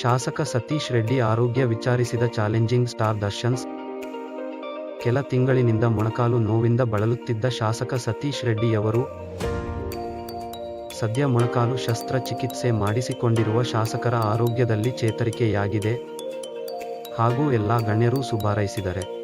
ಶಾಸಕ ಸತೀಶ್ ರೆಡ್ಡಿ ಆರೋಗ್ಯ ವಿಚಾರಿಸಿದ ಚಾಲೆಂಜಿಂಗ್ ಸ್ಟಾರ್ ದರ್ಶನ್ಸ್. ಕೆಲ ತಿಂಗಳಿನಿಂದ ಮೊಣಕಾಲು ನೋವಿಂದ ಬಳಲುತ್ತಿದ್ದ ಶಾಸಕ ಸತೀಶ್ ರೆಡ್ಡಿಯವರು ಸದ್ಯ ಮೊಣಕಾಲು ಶಸ್ತ್ರಚಿಕಿತ್ಸೆ ಮಾಡಿಸಿಕೊಂಡಿರುವ ಶಾಸಕರ ಆರೋಗ್ಯದಲ್ಲಿ ಚೇತರಿಕೆಯಾಗಿದೆ. ಹಾಗೂ ಎಲ್ಲ ಗಣ್ಯರು ಶುಭಾರೈಸಿದರೆ.